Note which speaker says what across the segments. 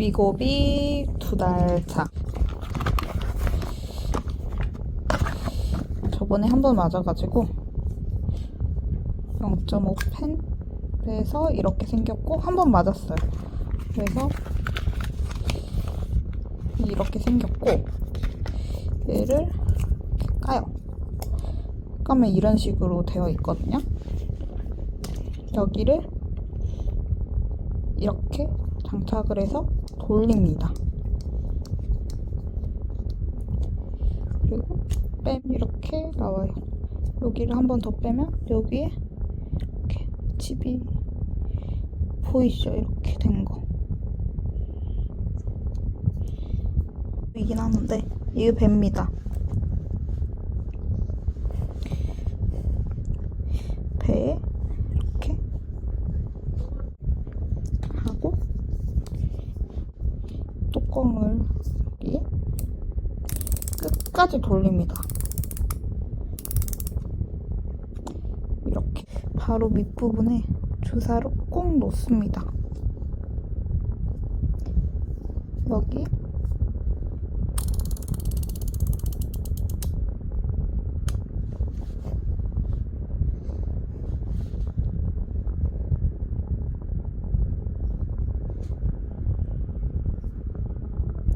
Speaker 1: 고비고비 두 달 차. 저번에 한 번 맞아가지고 0.5펜 에서 이렇게 생겼고 한 번 맞았어요. 그래서 이렇게 생겼고 얘를 까요. 까면 이런 식으로 되어 있거든요. 여기를 이렇게 장착을 해서 돌립니다. 그리고 뺨 이렇게 나와요. 여기를 한 번 더 빼면 여기에 이렇게 칩이 보이시죠? 이렇게 된 거. 보이긴 하는데 이게 배입니다. 배에 이렇게 하고 뚜껑을 여기 끝까지 돌립니다. 이렇게 바로 밑부분에 주사를 꼭 놓습니다. 여기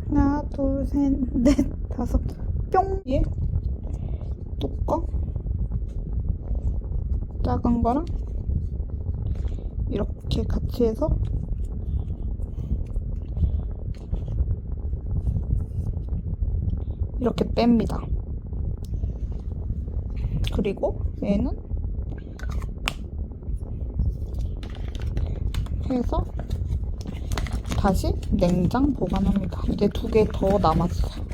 Speaker 1: 하나, 둘, 셋, 넷, 다섯, 뿅! 얘 뚜껑 작은 거랑 이렇게 같이 해서 이렇게 뺍니다. 그리고 얘는 해서 다시 냉장 보관합니다. 이제 두 개 더 남았어요.